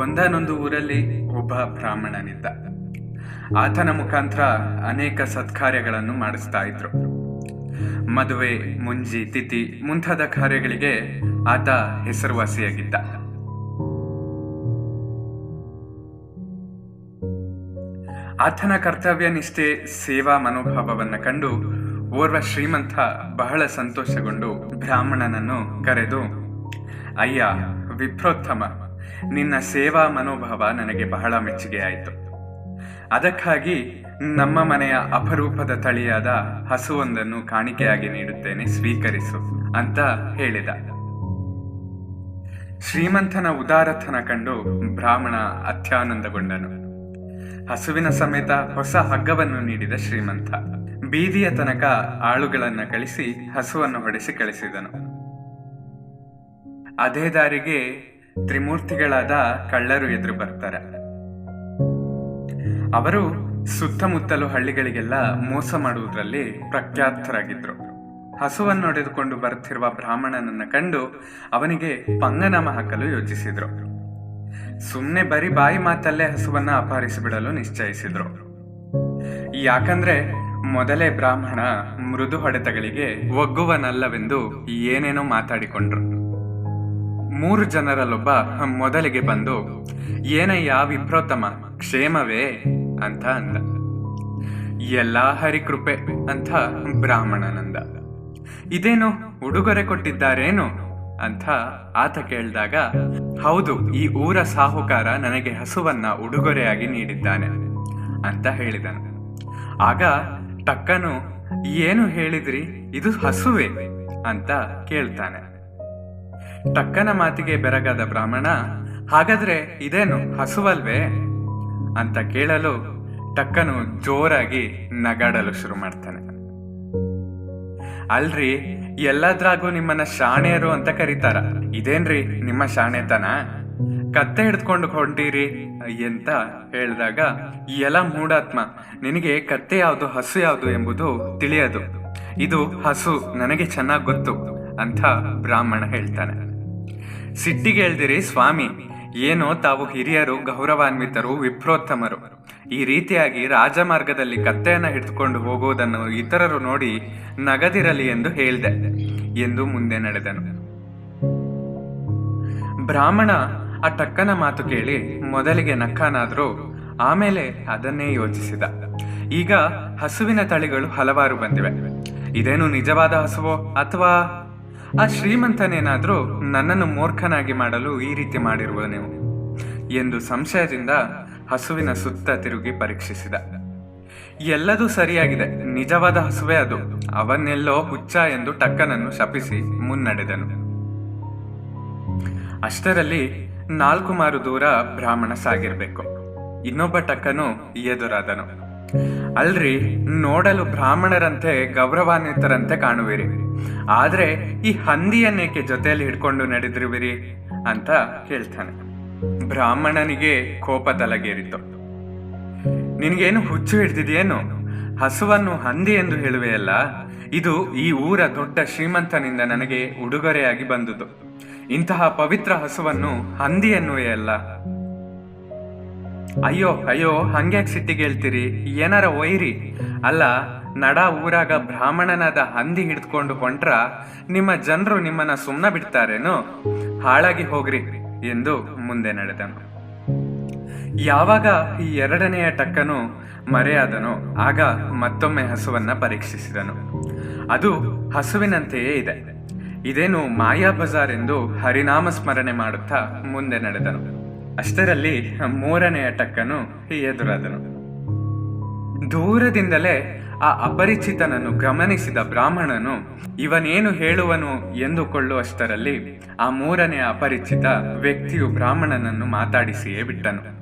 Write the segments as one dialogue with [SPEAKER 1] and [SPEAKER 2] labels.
[SPEAKER 1] ಒಂದಾನೊಂದು ಊರಲ್ಲಿ ಒಬ್ಬ ಬ್ರಾಹ್ಮಣನಿದ್ದ. ಆತನ ಮುಖಾಂತರ ಅನೇಕ ಸತ್ಕಾರ್ಯಗಳನ್ನು ಮಾಡಿಸ್ತಾ ಇದ್ರು. ಮದುವೆ, ಮುಂಜಿ, ತಿಥಿ ಮುಂತಾದ ಕಾರ್ಯಗಳಿಗೆ ಆತ ಹೆಸರುವಾಸಿಯಾಗಿದ್ದ. ಆತನ ಕರ್ತವ್ಯ ನಿಷ್ಠೆ, ಸೇವಾ ಮನೋಭಾವವನ್ನು ಕಂಡು ಓರ್ವ ಶ್ರೀಮಂತ ಬಹಳ ಸಂತೋಷಗೊಂಡು ಬ್ರಾಹ್ಮಣನನ್ನು ಕರೆದು, ಅಯ್ಯ, ವಿಪ್ರೋತ್ತಮ. ನಿನ್ನ ಸೇವಾ ಮನೋಭಾವ ನನಗೆ ಬಹಳ ಮೆಚ್ಚುಗೆ ಆಯಿತು. ಅದಕ್ಕಾಗಿ ನಮ್ಮ ಮನೆಯ ಅಪರೂಪದ ತಳಿಯಾದ ಹಸುವೊಂದನ್ನು ಕಾಣಿಕೆಯಾಗಿ ನೀಡುತ್ತೇನೆ, ಸ್ವೀಕರಿಸು ಅಂತ ಹೇಳಿದ. ಶ್ರೀಮಂತನ ಉದಾರತನ ಕಂಡು ಬ್ರಾಹ್ಮಣ ಅತ್ಯಾನಂದಗೊಂಡನು. ಹಸುವಿನ ಸಮೇತ ಹೊಸ ಹಗ್ಗವನ್ನು ನೀಡಿದ ಶ್ರೀಮಂತ. ಬೀದಿಯ ತನಕ ಆಳುಗಳನ್ನು ಕಳಿಸಿ ಹಸುವನ್ನು ಹೊಡೆಸಿ ಕಳಿಸಿದನು. ಅದೇ ದಾರಿಗೆ ತ್ರಿಮೂರ್ತಿಗಳಾದ ಕಳ್ಳರು ಎದುರು ಬರ್ತಾರೆ. ಅವರು ಸುತ್ತಮುತ್ತಲು ಹಳ್ಳಿಗಳಿಗೆಲ್ಲ ಮೋಸ ಮಾಡುವುದರಲ್ಲಿ ಪ್ರಖ್ಯಾತರಾಗಿದ್ರು. ಹಸುವನ್ನು ಹೊಡೆದುಕೊಂಡು ಬರುತ್ತಿರುವ ಬ್ರಾಹ್ಮಣನನ್ನ ಕಂಡು ಅವನಿಗೆ ಪಂಗನಾಮ ಹಾಕಲು ಯೋಚಿಸಿದ್ರು. ಸುಮ್ಮನೆ ಬರೀ ಬಾಯಿ ಮಾತಲ್ಲೇ ಹಸುವನ್ನ ಅಪಹರಿಸಿಬಿಡಲು ನಿಶ್ಚಯಿಸಿದ್ರು. ಯಾಕಂದ್ರೆ ಮೊದಲೇ ಬ್ರಾಹ್ಮಣ ಮೃದು ಹೊಡೆತಗಳಿಗೆ ಒಗ್ಗುವನಲ್ಲವೆಂದು ಏನೇನೋ ಮಾತಾಡಿಕೊಂಡ್ರು. ಮೂರು ಜನರಲ್ಲೊಬ್ಬ ಮೊದಲಿಗೆ ಬಂದು, ಏನಯ್ಯ ವಿಪ್ರೋತ್ತಮ? ಕ್ಷೇಮವೇ? ಅಂತ ಅಂದ. ಎಲ್ಲಾ ಹರಿಕೃಪೆ, ಅಂತ ಬ್ರಾಹ್ಮಣನಂದ. ಇದೇನು ಉಡುಗೊರೆ ಕೊಟ್ಟಿದ್ದಾರೇನು? ಅಂತ ಆತ ಕೇಳಿದಾಗ, ಹೌದು, ಈ ಊರ ಸಾಹುಕಾರ ನನಗೆ ಹಸುವನ್ನ ಉಡುಗೊರೆಯಾಗಿ ನೀಡಿದ್ದಾನೆ, ಅಂತ ಹೇಳಿದನು. ಆಗ ಟಕ್ಕನು, ಏನು ಹೇಳಿದ್ರಿ? ಇದು ಹಸುವೆ? ಅಂತ ಕೇಳ್ತಾನೆ. ಟಕ್ಕನ ಮಾತಿಗೆ ಬೆರಗಾದ ಬ್ರಾಹ್ಮಣ, ಹಾಗಾದ್ರೆ ಇದೇನು ಹಸುವಲ್ವೇ? ಅಂತ ಕೇಳಲು ಟಕ್ಕನು ಜೋರಾಗಿ ನಗಾಡಲು ಶುರು ಮಾಡ್ತಾನೆ. ಅಲ್ರಿ, ಎಲ್ಲದ್ರಾಗೂ ನಿಮ್ಮನ್ನ ಶಾಣೆಯರು ಅಂತ ಕರೀತಾರ. ಇದೇನ್ರಿ ನಿಮ್ಮ ಶಾಣೆತನ? ಕತ್ತೆ ಹಿಡ್ಕೊಂಡು ಹೊಂಟೀರಿ ಎಂತ ಹೇಳಿದಾಗ, ಎಲ್ಲ ಮೂಢಾತ್ಮ ನಿನಗೆ ಕತ್ತೆ ಯಾವುದು, ಹಸು ಯಾವುದು ಎಂಬುದು ತಿಳಿಯದು. ಇದು ಹಸು, ನನಗೆ ಚೆನ್ನಾಗಿ ಗೊತ್ತು, ಅಂತ ಬ್ರಾಹ್ಮಣ ಹೇಳ್ತಾನೆ. ಸಿಟ್ಟಿಗೆ ಹೇಳ್ದಿರಿ, ಸ್ವಾಮಿ. ಏನೋ ತಾವು ಹಿರಿಯರು, ಗೌರವಾನ್ವಿತರು, ವಿಪ್ರೋತ್ತಮರು. ಈ ರೀತಿಯಾಗಿ ರಾಜಮಾರ್ಗದಲ್ಲಿ ಕತ್ತೆಯನ್ನು ಹಿಡಿದುಕೊಂಡು ಹೋಗುವುದನ್ನು ಇತರರು ನೋಡಿ ನಗದಿರಲಿ ಎಂದು ಹೇಳಿದೆ ಎಂದು ಮುಂದೆ ನಡೆದನು. ಬ್ರಾಹ್ಮಣ ಆ ಟಕ್ಕನ ಮಾತು ಕೇಳಿ ಮೊದಲಿಗೆ ನಕ್ಕನಾದರೂ ಆಮೇಲೆ ಅದನ್ನೇ ಯೋಚಿಸಿದ. ಈಗ ಹಸುವಿನ ತಳಿಗಳು ಹಲವಾರು ಬಂದಿವೆ. ಇದೇನು ನಿಜವಾದ ಹಸುವೋ ಅಥವಾ ಆ ಶ್ರೀಮಂತನೇನಾದ್ರೂ ನನ್ನನ್ನು ಮೂರ್ಖನಾಗಿ ಮಾಡಲು ಈ ರೀತಿ ಮಾಡಿರುವ ನೀವು ಎಂದು ಸಂಶಯದಿಂದ ಹಸುವಿನ ಸುತ್ತ ತಿರುಗಿ ಪರೀಕ್ಷಿಸಿದ. ಎಲ್ಲದೂ ಸರಿಯಾಗಿದೆ. ನಿಜವಾದ ಹಸುವೆ ಅದು. ಅವನ್ನೆಲ್ಲೋ ಹುಚ್ಚ ಎಂದು ಟಕ್ಕನನ್ನು ಶಪಿಸಿ ಮುನ್ನಡೆದನು. ಅಷ್ಟರಲ್ಲಿ ನಾಲ್ಕು ಮಾರು ದೂರ ಬ್ರಾಹ್ಮಣ ಸಾಗಿರ್ಬೇಕು. ಇನ್ನೊಬ್ಬ ಟಕ್ಕನು ಎದುರಾದನು. ಅಲ್ರಿ, ನೋಡಲು ಬ್ರಾಹ್ಮಣರಂತೆ, ಗೌರವಾನ್ವಿತರಂತೆ ಕಾಣುವಿರಿ. ಆದ್ರೆ ಈ ಹಂದಿಯನ್ನೇಕೆ ಜೊತೆಯಲ್ಲಿ ಹಿಡ್ಕೊಂಡು ನಡೆದಿರುವಿರಿ ಅಂತ ಕೇಳ್ತಾನೆ. ಬ್ರಾಹ್ಮಣನಿಗೆ ಕೋಪ ತಲಗೇರಿತು. ನಿನಗೇನು ಹುಚ್ಚು ಹಿಡ್ದಿದೆಯೇನು? ಹಸುವನ್ನು ಹಂದಿ ಎಂದು ಹೇಳುವೆಯಲ್ಲ, ಇದು ಈ ಊರ ದೊಡ್ಡ ಶ್ರೀಮಂತನಿಂದ ನನಗೆ ಉಡುಗೊರೆಯಾಗಿ ಬಂದುದು. ಇಂತಹ ಪವಿತ್ರ ಹಸುವನ್ನು ಹಂದಿ ಎನ್ನುವೆಯಲ್ಲ. ಅಯ್ಯೋ ಅಯ್ಯೋ, ಹಂಗ್ಯಾಕ್ ಸಿಟ್ಟಿಗೆ ಹೇಳ್ತೀರಿ? ಏನಾರ ಒಯ್ರಿ? ಅಲ್ಲ, ನಡ ಊರಾಗ ಬ್ರಾಹ್ಮಣನಾದ ಹಂದಿ ಹಿಡಿದುಕೊಂಡು ಹೊಂಟ್ರ ನಿಮ್ಮ ಜನರು ನಿಮ್ಮನ್ನ ಸುಮ್ನ ಬಿಡ್ತಾರೇನು? ಹಾಳಾಗಿ ಹೋಗ್ರಿ ಎಂದು ಮುಂದೆ ನಡೆದನು. ಯಾವಾಗ ಈ ಎರಡನೆಯ ಟಕ್ಕನು ಮರೆಯಾದನೋ, ಆಗ ಮತ್ತೊಮ್ಮೆ ಹಸುವನ್ನ ಪರೀಕ್ಷಿಸಿದನು. ಅದು ಹಸುವಿನಂತೆಯೇ ಇದೆ. ಇದೇನು ಮಾಯಾ ಬಜಾರ್ ಎಂದು ಹರಿನಾಮ ಸ್ಮರಣೆ ಮಾಡುತ್ತಾ ಮುಂದೆ ನಡೆದನು. ಅಷ್ಟರಲ್ಲಿ ಮೂರನೆಯ ಟಕ್ಕನು ಎದುರಾದನು. ದೂರದಿಂದಲೇ ಆ ಅಪರಿಚಿತನನ್ನು ಗಮನಿಸಿದ ಬ್ರಾಹ್ಮಣನು, ಇವನೇನು ಹೇಳುವನು ಎಂದುಕೊಳ್ಳುವಷ್ಟರಲ್ಲಿ ಆ ಮೂರನೆಯ ಅಪರಿಚಿತ ವ್ಯಕ್ತಿಯು ಬ್ರಾಹ್ಮಣನನ್ನು ಮಾತಾಡಿಸಿಯೇ ಬಿಟ್ಟನು.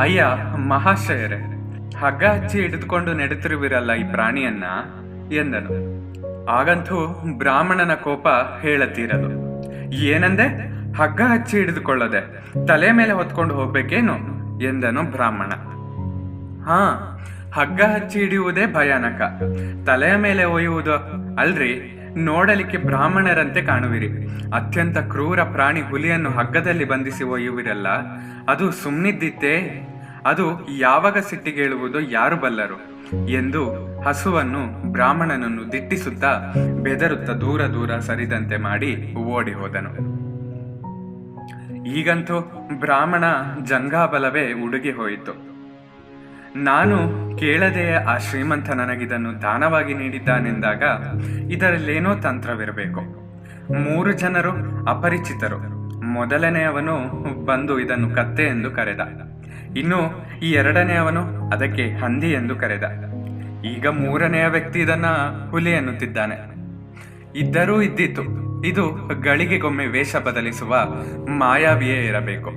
[SPEAKER 1] ಅಯ್ಯ, ಮಹಾಶಯರೇ ಹಗ್ಗ ಹಚ್ಚಿ ಹಿಡಿದುಕೊಂಡು ನಡೆತಿರುವಿರಲ್ಲ ಈ ಪ್ರಾಣಿಯನ್ನ? ಎಂದನು. ಆಗಂತೂ ಬ್ರಾಹ್ಮಣನ ಕೋಪ ಹೇಳತೀರದು. ಏನಂದೆ? ಹಗ್ಗ ಹಚ್ಚಿ ಹಿಡಿದುಕೊಳ್ಳದೆ ತಲೆ ಮೇಲೆ ಹೊತ್ಕೊಂಡು ಹೋಗ್ಬೇಕೇನು? ಎಂದನು ಬ್ರಾಹ್ಮಣ. ಹಾ, ಹಗ್ಗ ಹಚ್ಚಿ ಹಿಡಿಯುವುದೇ ಭಯಾನಕ. ತಲೆಯ ಮೇಲೆ ಒಯ್ಯುವುದು ಅಲ್ರಿ, ನೋಡಲಿಕ್ಕೆ ಬ್ರಾಹ್ಮಣರಂತೆ ಕಾಣುವಿರಿ. ಅತ್ಯಂತ ಕ್ರೂರ ಪ್ರಾಣಿ ಹುಲಿಯನ್ನು ಹಗ್ಗದಲ್ಲಿ ಬಂಧಿಸಿ ಒಯ್ಯುವಿರಲ್ಲ. ಅದು ಸುಮ್ಮನಿದ್ದಿತ್ತೇ ಅದು ಯಾವಾಗ ಸಿಟ್ಟಿಗೇಳುವುದು ಯಾರು ಬಲ್ಲರು? ಎಂದು ಹಸುವನ್ನು ಬ್ರಾಹ್ಮಣನನ್ನು ದಿಟ್ಟಿಸುತ್ತಾ ಬೆದರುತ್ತಾ ದೂರ ದೂರ ಸರಿದಂತೆ ಮಾಡಿ ಓಡಿ ಹೋದನು. ಈಗಂತೂ ಬ್ರಾಹ್ಮಣ ಜಂಗಾಬಲವೇ ಉಡುಗಿ ಹೋಯಿತು. ನಾನು ಕೇಳದೆ ಆ ಶ್ರೀಮಂತ ನನಗಿದನ್ನು ದಾನವಾಗಿ ನೀಡಿದ್ದಾನೆಂದಾಗ ಇದರಲ್ಲೇನೋ ತಂತ್ರವಿರಬೇಕು. ಮೂರು ಜನರು ಅಪರಿಚಿತರು. ಮೊದಲನೆಯವನು ಬಂದು ಇದನ್ನು ಕತ್ತೆ ಎಂದು ಕರೆದ. ಇನ್ನು ಈ ಎರಡನೆಯವನು ಅದಕ್ಕೆ ಹಂದಿ ಎಂದು ಕರೆದ. ಈಗ ಮೂರನೆಯ ವ್ಯಕ್ತಿ ಇದನ್ನ ಹುಲಿ ಎನ್ನುತ್ತಿದ್ದಾನೆ. ಇದ್ದರೂ ಇದ್ದಿತ್ತು ಇದು ಗಳಿಗೆಗೊಮ್ಮೆ ವೇಷ ಬದಲಿಸುವ ಮಾಯಾವಿಯೇ ಇರಬೇಕು.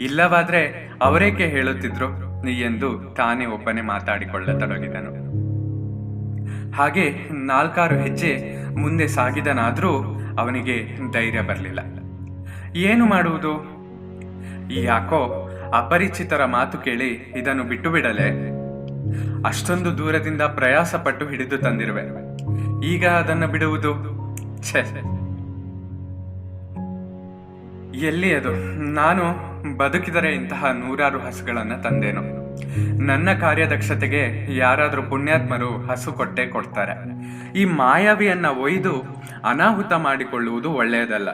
[SPEAKER 1] ಇಲ್ಲವಾದ್ರೆ ಅವರೇಕೆ ಹೇಳುತ್ತಿದ್ರು? ಎಂದು ತಾನೇ ಒಬ್ಬನೇ ಮಾತಾಡಿಕೊಳ್ಳತೊಡಗಿದನು. ಹಾಗೆ ನಾಲ್ಕಾರು ಹೆಜ್ಜೆ ಮುಂದೆ ಸಾಗಿದನಾದ್ರೂ ಅವನಿಗೆ ಧೈರ್ಯ ಬರಲಿಲ್ಲ. ಏನು ಮಾಡುವುದು? ಯಾಕೋ ಅಪರಿಚಿತರ ಮಾತು ಕೇಳಿ ಇದನ್ನು ಬಿಟ್ಟು ಬಿಡಲೆ ಅಷ್ಟೊಂದು ದೂರದಿಂದ ಪ್ರಯಾಸ ಪಟ್ಟು ಹಿಡಿದು ತಂದಿರುವೆ. ಈಗ ಅದನ್ನು ಬಿಡುವುದು? ಛೆ! ಎಲ್ಲಿ ಅದು? ನಾನು ಬದುಕಿದರೆ ಇಂತಹ ನೂರಾರು ಹಸುಗಳನ್ನು ತಂದೇನು. ನನ್ನ ಕಾರ್ಯದಕ್ಷತೆಗೆ ಯಾರಾದರೂ ಪುಣ್ಯಾತ್ಮರು ಹಸು ಕೊಟ್ಟೆ ಕೊಡ್ತಾರೆ. ಈ ಮಾಯಾವಿಯನ್ನ ಒಯ್ದು ಅನಾಹುತ ಮಾಡಿಕೊಳ್ಳುವುದು ಒಳ್ಳೆಯದಲ್ಲ.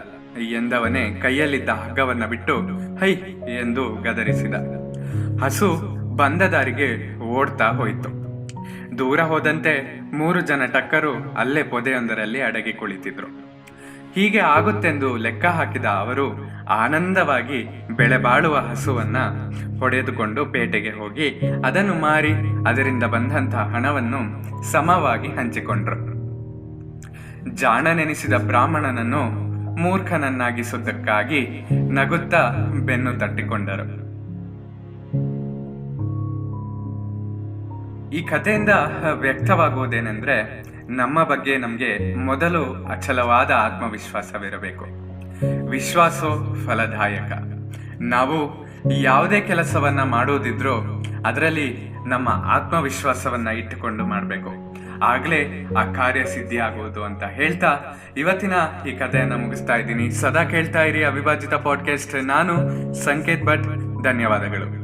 [SPEAKER 1] ಎಂದವನೇ ಕೈಯಲ್ಲಿದ್ದ ಹಗ್ಗವನ್ನು ಬಿಟ್ಟು ಹೈ ಎಂದು ಗದರಿಸಿದ. ಹಸು ಬಂದ ದಾರಿಗೆ ಓಡ್ತಾ ಹೋಯಿತು. ದೂರ ಹೋದಂತೆ ಮೂರು ಜನ ಟಕ್ಕರು ಅಲ್ಲೇ ಪೊದೆಯೊಂದರಲ್ಲಿ ಅಡಗಿ ಕುಳಿತಿದ್ರು. ಹೀಗೆ ಆಗುತ್ತೆಂದು ಲೆಕ್ಕ ಹಾಕಿದ ಅವರು ಆನಂದವಾಗಿ ಬೆಳೆಬಾಳುವ ಹಸುವನ್ನ ಹೊಡೆದುಕೊಂಡು ಪೇಟೆಗೆ ಹೋಗಿ ಅದನ್ನು ಮಾರಿ ಅದರಿಂದ ಬಂದಂತಹ ಹಣವನ್ನು ಸಮವಾಗಿ ಹಂಚಿಕೊಂಡ್ರು. ಜಾಣನೆನಿಸಿದ ಬ್ರಾಹ್ಮಣನನ್ನು ಮೂರ್ಖನನ್ನಾಗಿಸುವುದಕ್ಕಾಗಿ ನಗುತ್ತಾ ಬೆನ್ನು ತಟ್ಟಿಕೊಂಡರು. ಈ ಕಥೆಯಿಂದ ವ್ಯಕ್ತವಾಗುವುದೇನೆಂದ್ರೆ ನಮ್ಮ ಬಗ್ಗೆ ನಮಗೆ ಮೊದಲು ಅಚಲವಾದ ಆತ್ಮವಿಶ್ವಾಸವಿರಬೇಕು. ವಿಶ್ವಾಸೋ ಫಲದಾಯಕ. ನಾವು ಯಾವುದೇ ಕೆಲಸವನ್ನ ಮಾಡೋದಿದ್ರೂ ಅದರಲ್ಲಿ ನಮ್ಮ ಆತ್ಮವಿಶ್ವಾಸವನ್ನ ಇಟ್ಟುಕೊಂಡು ಮಾಡಬೇಕು. ಆಗ್ಲೇ ಆ ಕಾರ್ಯ ಸಿದ್ಧಿ ಆಗುವುದು ಅಂತ ಹೇಳ್ತಾ ಇವತ್ತಿನ ಈ ಕಥೆಯನ್ನ ಮುಗಿಸ್ತಾ ಇದ್ದೀನಿ. ಸದಾ ಕೇಳ್ತಾ ಇರಿ ಅವಿಭಾಜಿತ ಪಾಡ್ಕಾಸ್ಟ್ ನಾನು ಸಂಕೇತ್ ಭಟ್. ಧನ್ಯವಾದಗಳು.